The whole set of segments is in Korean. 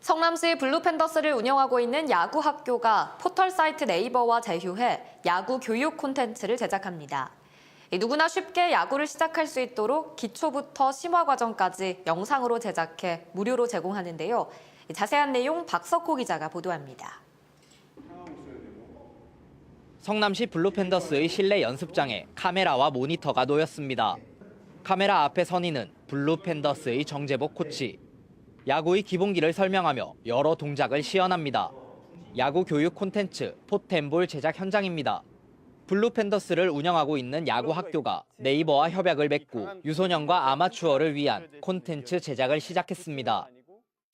성남시 블루팬더스를 운영하고 있는 야구 학교가 포털 사이트 네이버와 제휴해 야구 교육 콘텐츠를 제작합니다. 이 누구나 쉽게 야구를 시작할 수 있도록 기초부터 심화 과정까지 영상으로 제작해 무료로 제공하는데요. 이 자세한 내용 박석호 기자가 보도합니다. 성남시 블루팬더스의 실내 연습장에 카메라와 모니터가 놓였습니다. 카메라 앞에 선인은 블루팬더스의 정재복 코치. 야구의 기본기를 설명하며 여러 동작을 시연합니다. 야구 교육 콘텐츠 포템볼 제작 현장입니다. 블루팬더스를 운영하고 있는 야구 학교가 네이버와 협약을 맺고 유소년과 아마추어를 위한 콘텐츠 제작을 시작했습니다.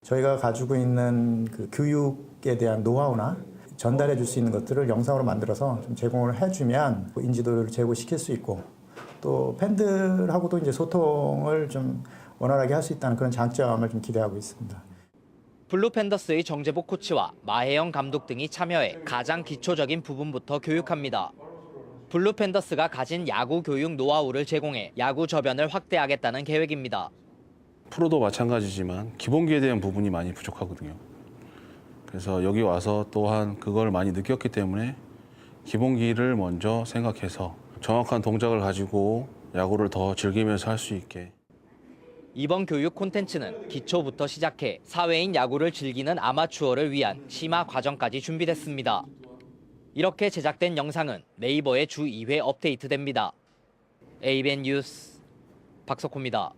저희가 가지고 있는 그 교육에 대한 노하우나 전달해 줄 수 있는 것들을 영상으로 만들어서 좀 제공을 해주면 인지도를 제고시킬 수 있고 또 팬들하고도 이제 소통을 좀 원활하게 할 수 있다는 그런 장점을 좀 기대하고 있습니다. 블루팬더스의 정재복 코치와 마혜영 감독 등이 참여해 가장 기초적인 부분부터 교육합니다. 블루팬더스가 가진 야구 교육 노하우를 제공해 야구 저변을 확대하겠다는 계획입니다. 프로도 마찬가지지만 기본기에 대한 부분이 많이 부족하거든요. 그래서 여기 와서 또한 그걸 많이 느꼈기 때문에 기본기를 먼저 생각해서 정확한 동작을 가지고 야구를 더 즐기면서 할 수 있게 이번 교육 콘텐츠는 기초부터 시작해 사회인 야구를 즐기는 아마추어를 위한 심화 과정까지 준비됐습니다. 이렇게 제작된 영상은 네이버에 주 2회 업데이트됩니다. 에이벤 뉴스 박석호입니다.